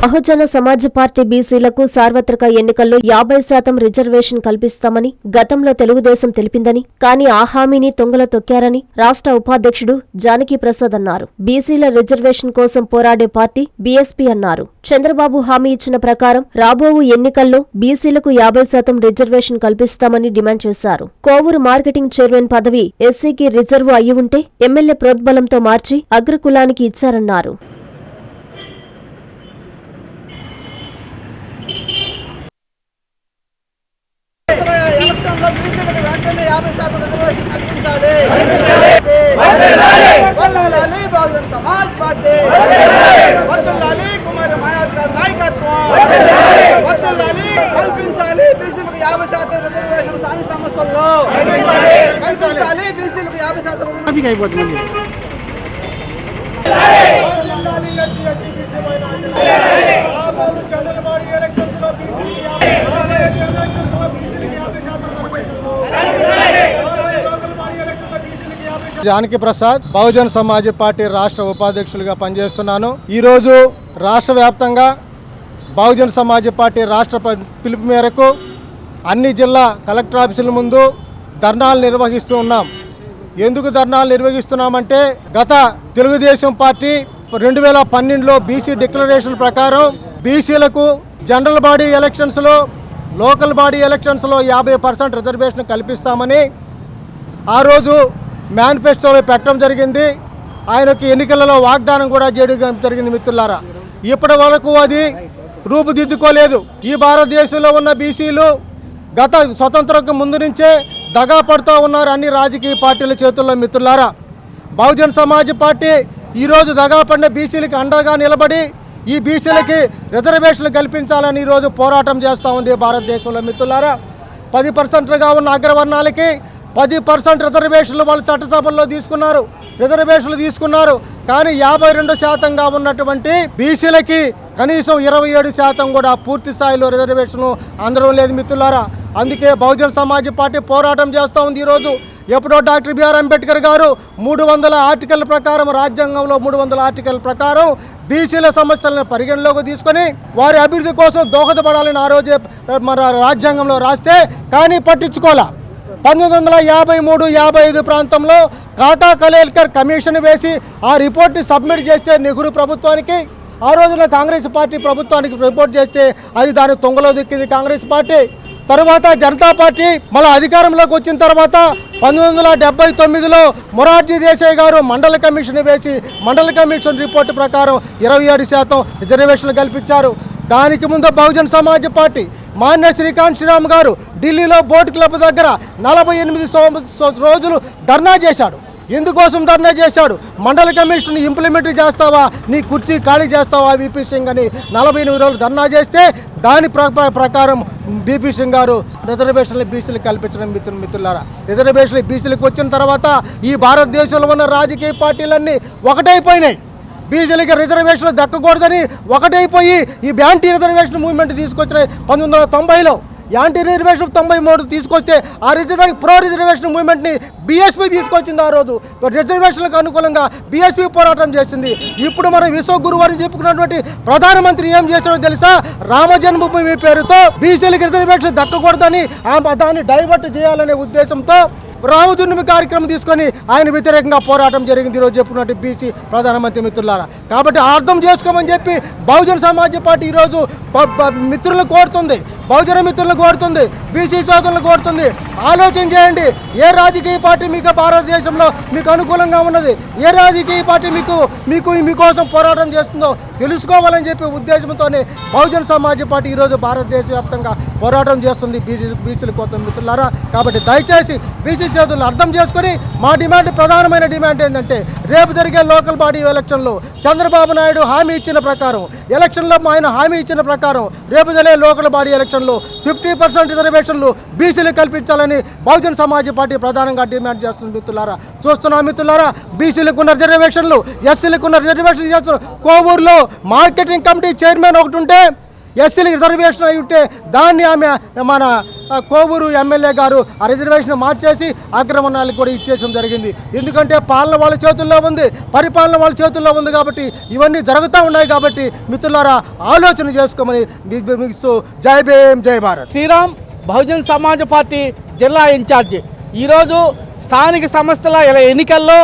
బహుజన Samaj party బీసీలకు సార్వత్రిక ఎన్నికల్లో యాభై శాతం రిజర్వేషన్ కల్పిస్తామని గతంలో తెలుగుదేశం తెలిపిందని కానీ ఆ హామీని తొంగల తొక్కారని రాష్ట్ర ఉపాధ్యక్షుడు జానకి ప్రసాద్ అన్నారు. బీసీల రిజర్వేషన్ కోసం పోరాడే పార్టీ బీఎస్పీ అన్నారు. చంద్రబాబు హామీ ఇచ్చిన ప్రకారం రాబోవు ఎన్నికల్లో బీసీలకు యాభై శాతం రిజర్వేషన్ కల్పిస్తామని డిమాండ్ చేశారు. కోవూరు మార్కెటింగ్ చైర్మన్ పదవి ఎస్సీకి రిజర్వ్ అయి ఉంటే ఎమ్మెల్యే ప్రోద్బలంతో మార్చి అగ్రకులానికి ఇచ్చారన్నారు. బీసీలకు వెంటనే యాభై శాతం రిజర్వేషన్ కల్పించాలి. వదలాలి బహుజన సమాజ్ పార్టీ. వదలాలి కుమారి మాయావతి గారి నాయకత్వం. వదలాలి కల్పించాలి బీసీలకు యాభై శాతం రిజర్వేషన్ స్థానిక సంస్థల్లో. కల్పించాలి బీసీలకు యాభై శాతం రిజర్వేషన్. వదలాలి ఎస్సీ, ఎస్టీ, బీసీ మైనారిటీలు. రాబోవు చంద్రబాబు ఎలక్షన్స్లో బీసీలకు యాభై రాబోయే ఎలక్షన్స్లో బీసీలకు యాభై శాతం రిజర్వేషన్లు. రాబోయే చంద్రబాబు ఎలక్షన్లో బీసీలకు యాభై శాతం జానకి ప్రసాద్ బహుజన్ సమాజ్ పార్టీ రాష్ట్ర ఉపాధ్యక్షులుగా పనిచేస్తున్నాను. ఈరోజు రాష్ట్ర వ్యాప్తంగా బహుజన్ సమాజ్ పార్టీ రాష్ట్ర పిలుపు మేరకు అన్ని జిల్లా కలెక్టర్ ఆఫీసుల ముందు ధర్నాలు నిర్వహిస్తూ ఉన్నాం. ఎందుకు ధర్నాలు నిర్వహిస్తున్నామంటే గత తెలుగుదేశం పార్టీ రెండు వేల పన్నెండులో బీసీ డిక్లరేషన్ ప్రకారం బీసీలకు జనరల్ బాడీ ఎలక్షన్స్లో లోకల్ బాడీ ఎలక్షన్స్లో యాభై పర్సెంట్ రిజర్వేషన్ కల్పిస్తామని ఆ రోజు మేనిఫెస్టోలో పెట్టడం జరిగింది. ఆయనకి ఎన్నికలలో వాగ్దానం కూడా చేయడం జరిగింది మిత్రులారా. ఇప్పటి వరకు అది రూపుదిద్దుకోలేదు. ఈ భారతదేశంలో ఉన్న బీసీలు గత స్వతంత్రకు ముందు నుంచే దగా పడుతూ ఉన్నారు అన్ని రాజకీయ పార్టీల చేతుల్లో మిత్రులారా. బహుజన్ సమాజ్ పార్టీ ఈరోజు దగా పడిన బీసీలకి అండగా నిలబడి ఈ బీసీలకి రిజర్వేషన్లు కల్పించాలని ఈరోజు పోరాటం చేస్తూ ఉంది భారతదేశంలో మిత్రులారా. పది పర్సెంట్గా ఉన్న అగ్రవర్ణాలకి పది పర్సెంట్ రిజర్వేషన్లు వాళ్ళు చట్టసభల్లో తీసుకున్నారు. రిజర్వేషన్లు తీసుకున్నారు. కానీ యాభై రెండు శాతంగా ఉన్నటువంటి బీసీలకి కనీసం ఇరవై ఏడు శాతం కూడా పూర్తి స్థాయిలో రిజర్వేషన్ అందడం లేదు మిత్రులారా. అందుకే బహుజన్ సమాజ్ పార్టీ పోరాటం చేస్తూ ఉంది ఈరోజు. ఎప్పుడో డాక్టర్ బిఆర్ అంబేద్కర్ గారు మూడు వందల ఆర్టికల్ ప్రకారం రాజ్యాంగంలో మూడు వందల ఆర్టికల్ ప్రకారం బీసీల సమస్యలను పరిగణలోకి తీసుకొని వారి అభివృద్ధి కోసం దోహదపడాలని ఆ రోజే మన రాజ్యాంగంలో రాస్తే కానీ పట్టించుకోలే. పంతొమ్మిది వందల యాభై మూడు యాభై ఐదు ప్రాంతంలో కాటా కలేల్కర్ కమిషన్ వేసి ఆ రిపోర్ట్ని సబ్మిట్ చేస్తే నెహ్రూ ప్రభుత్వానికి ఆ రోజున కాంగ్రెస్ పార్టీ ప్రభుత్వానికి రిపోర్ట్ చేస్తే అది దాని తొంగలో దిక్కింది కాంగ్రెస్ పార్టీ. తరువాత జనతా పార్టీ మళ్ళీ అధికారంలోకి వచ్చిన తర్వాత పంతొమ్మిది వందల డెబ్బై తొమ్మిదిలో మొరార్జీ దేశాయ్ గారు మండల కమిషన్ వేసి మండల కమిషన్ రిపోర్టు ప్రకారం ఇరవై ఏడు శాతం రిజర్వేషన్లు కల్పించారు. దానికి ముందు బహుజన్ సమాజ్ పార్టీ మాన్య శ్రీకాంత్ శ్రీరామ్ గారు ఢిల్లీలో బోట్ క్లబ్ దగ్గర నలభై ఎనిమిది రోజులు ధర్నా చేశాడు. ఎందుకోసం ధర్నా చేశాడు? మండల కమిషన్ ఇంప్లిమెంట్ చేస్తావా? నీ కుర్చీ ఖాళీ చేస్తావా బీపీ సింగ్ అని నలభై ఎనిమిది రోజులు ధర్నా చేస్తే దాని ప్ర- ప్రకారం బీపీ సింగ్ గారు రిజర్వేషన్లు బీసీలు కల్పించడం మిత్రులు మిత్రులారా. రిజర్వేషన్లు బీసీలకు వచ్చిన తర్వాత ఈ భారతదేశంలో ఉన్న రాజకీయ పార్టీలన్నీ ఒకటైపోయినాయి. బీసీలకి రిజర్వేషన్లు దక్కకూడదని ఒకటైపోయి ఈ యాంటీ రిజర్వేషన్ మూవ్మెంట్ తీసుకొచ్చిన పంతొమ్మిది వందల తొంభైలో. యాంటీ రిజర్వేషన్ తొంభై మూడు తీసుకొస్తే ఆ రిజర్వేషన్ ప్రో రిజర్వేషన్ మూవ్మెంట్ని బీఎస్పీ తీసుకొచ్చింది ఆ రోజు. రిజర్వేషన్లకు అనుకూలంగా బీఎస్పీ పోరాటం చేసింది. ఇప్పుడు మనం విశ్వగురు అని చెప్పుకున్నటువంటి ప్రధానమంత్రి ఏం చేశాడో తెలుసా? రామ జన్మభూమి పేరుతో బీసీలకు రిజర్వేషన్ దక్కకూడదని ఆ దాన్ని డైవర్ట్ చేయాలనే ఉద్దేశంతో రామజన్మి కార్యక్రమం తీసుకొని ఆయన వ్యతిరేకంగా పోరాటం జరిగింది. ఈరోజు చెప్పినట్టు బీసీ ప్రధానమంత్రి మిత్రులారా. కాబట్టి అర్థం చేసుకోమని చెప్పి బహుజన సమాజ్ పార్టీ ఈరోజు మిత్రులను కోరుతుంది. బహుజన మిత్రులను కోరుతుంది బీసీ సోదరులను కోరుతుంది. ఆలోచన చేయండి ఏ రాజకీయ పార్టీ మీకు భారతదేశంలో మీకు అనుకూలంగా ఉన్నది? ఏ రాజకీయ పార్టీ మీకు మీకు మీకోసం పోరాటం చేస్తుందో తెలుసుకోవాలని చెప్పి ఉద్దేశంతోనే బహుజన సమాజ్ పార్టీ ఈరోజు భారతదేశ వ్యాప్తంగా పోరాటం చేస్తుంది బీసీ బీసీల కోసం మిత్రులారా. కాబట్టి దయచేసి బీసీ సోదరులు అర్థం చేసుకొని మా డిమాండ్ ప్రధానమైన డిమాండ్ ఏంటంటే రేపు జరిగే లోకల్ బాడీ ఎలక్షన్లో చంద్రబాబు నాయుడు హామీ ఇచ్చిన ప్రకారం ఎలక్షన్లో ఆయన హామీ ఇచ్చిన ప్రకారం రేపు జరిగే లోకల్ బాడీ ఎలక్షన్లో ఫిఫ్టీ పర్సెంట్ రిజర్వేషన్లు బీసీలు కల్పించాలని బహుజన సమాజ్ పార్టీ ప్రధానంగా డిమాండ్ చేస్తుంది మిత్రులారా చూస్తున్నాం మిత్రులారా బీసీలకు ఉన్న రిజర్వేషన్లు ఎస్సీలకు ఉన్న రిజర్వేషన్లు చేస్తున్నారు కోవూరులో మార్కెటింగ్ కమిటీ చైర్మన్ ఒకటి ఉంటే ఎస్సీలకు రిజర్వేషన్ అయి ఉంటే దాన్ని ఆమె మన కోవూరు ఎమ్మెల్యే గారు ఆ రిజర్వేషన్ మార్చేసి ఆక్రమణాలకు కూడా ఇచ్చేయడం జరిగింది. ఎందుకంటే పాలన వాళ్ళ చేతుల్లో ఉంది పరిపాలన వాళ్ళ చేతుల్లో ఉంది కాబట్టి ఇవన్నీ జరుగుతూ ఉన్నాయి కాబట్టి మిత్రులారా ఆలోచన చేసుకోమని మీకు జై భీం జై భారత్. శ్రీరామ్ బహుజన్ సమాజ్ పార్టీ జిల్లా ఇన్ఛార్జి. ఈరోజు స్థానిక సంస్థల ఎన్నికల్లో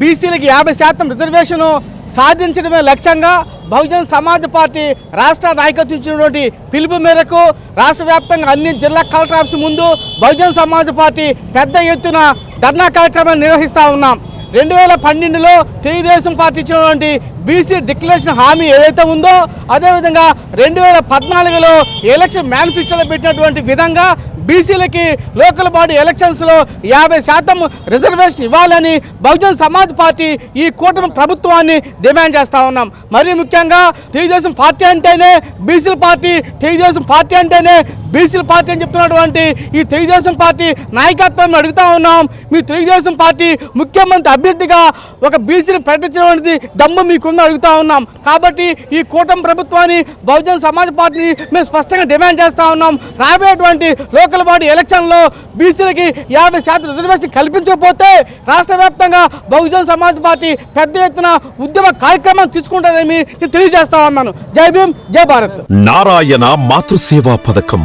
బీసీలకు యాభై శాతం రిజర్వేషను సాధించడమే లక్ష్యంగా బహుజన్ సమాజ్ పార్టీ రాష్ట్ర నాయకత్వం ఇచ్చినటువంటి పిలుపు మేరకు రాష్ట్ర వ్యాప్తంగా అన్ని జిల్లా కలెక్టర్ ఆఫీస్ ముందు బహుజన్ సమాజ్ పార్టీ పెద్ద ఎత్తున ధర్నా కార్యక్రమాన్ని నిర్వహిస్తూ ఉన్నాం. రెండు వేల పన్నెండులో తెలుగుదేశం పార్టీ ఇచ్చినటువంటి బీసీ డిక్లరేషన్ హామీ ఏదైతే ఉందో అదేవిధంగా రెండు వేల పద్నాలుగులో ఎలక్షన్ మేనిఫెస్టోలో పెట్టినటువంటి విధంగా బీసీలకి లోకల్ బాడీ ఎలక్షన్స్లో యాభై శాతం రిజర్వేషన్ ఇవ్వాలని బహుజన్ సమాజ్ పార్టీ ఈ కూటమి ప్రభుత్వాన్ని డిమాండ్ చేస్తూ ఉన్నాం. మరీ ముఖ్యంగా తెలుగుదేశం పార్టీ అంటేనే బీసీల పార్టీ తెలుగుదేశం పార్టీ అంటేనే బీసీల పార్టీ అని చెప్తున్నటువంటి ఈ తెలుగుదేశం పార్టీ నాయకత్వాన్ని అడుగుతా ఉన్నాం. మీ తెలుగుదేశం పార్టీ ముఖ్యమంత్రి అభ్యర్థిగా ఒక బీసీని ప్రకటించడానికి దమ్ము మీకుందని అడుగుతా ఉన్నాం. కాబట్టి ఈ కూటమి ప్రభుత్వాన్ని బహుజన సమాజ్ పార్టీని మేము స్పష్టంగా డిమాండ్ చేస్తా ఉన్నాం. రాబోయేటువంటి లోకల్ బాడీ ఎలక్షన్లో బీసీలకి యాభై శాతం రిజర్వేషన్ కల్పించకపోతే రాష్ట్ర వ్యాప్తంగా బహుజన్ సమాజ్ పార్టీ పెద్ద ఎత్తున ఉద్యమ కార్యక్రమం తీసుకుంటుందని నేను తెలియజేస్తా ఉన్నాను. జై భీమ్ జై భారత్. నారాయణ మాతృసేవా పథకం.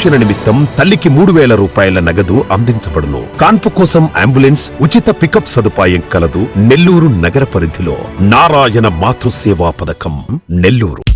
నిమిత్తం తల్లికి మూడు వేల రూపాయల నగదు అందించబడును. కాన్పు కోసం అంబులెన్స్ ఉచిత పికప్ సదుపాయం కలదు నెల్లూరు నగర పరిధిలో. నారాయణ మాతృసేవా పథకం నెల్లూరు.